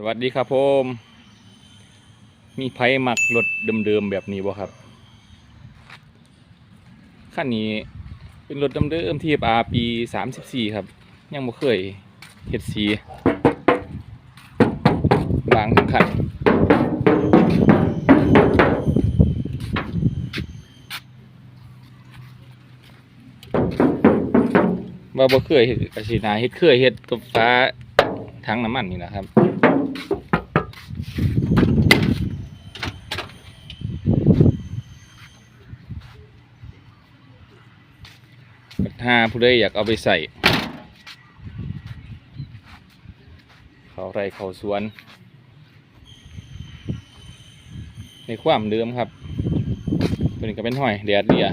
สวัสดีครับผมมีไผมักรถเดิมๆแบบนี้บ่ครับคันนี้เป็นรถเดิมๆที่อาปี34ครับ ยังบ่เคยเฮ็ดสีบางทั้งคันว่าบ่เคยเฮ็ดอาชีนาเฮ็ดเคยเฮ็ดตบฟ้าถังน้ำมันนี่นะครับ ถ้าผู้ใดอยากเอาไปใส่ เขาไรเขาสวน ในความเดิมครับตัวนี้ก็เป็นห้อยแดดเดีย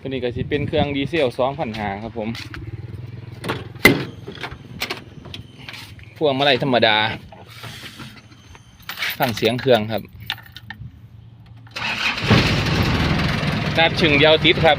ตัวนี้ก็สิเป็นเครื่องดีเซลสองพันหาครับผม พวงมาลัยธรรมดา ฟังเสียงเครื่องครับนัดชึงเดียวติดครับ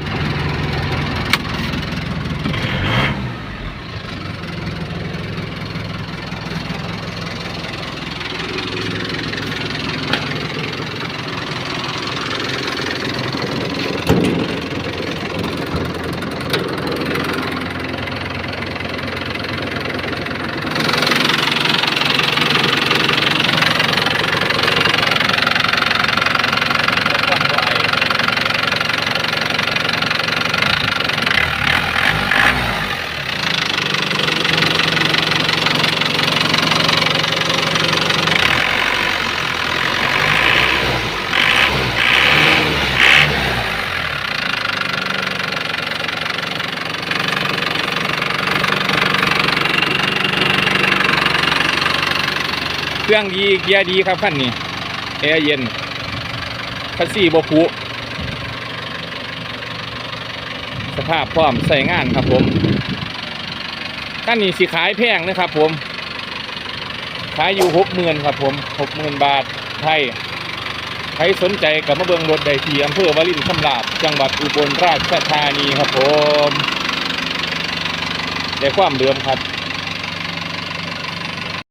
เครื่องดีเกียร์ดีครับคันนี้แอร์เย็นคัสซี่บพุสภาพพร้อมใส่งานครับผมคันนี้สิขายแพงนะครับผม ขายอยู่หกหมื่นครับผมหกหมื่นบาทไทยใครสนใจกับมาเบิงรถไดที่อำเภอวารินชำราบจังหวัดอุบลราชธานีครับผมได้ความเดิมครับ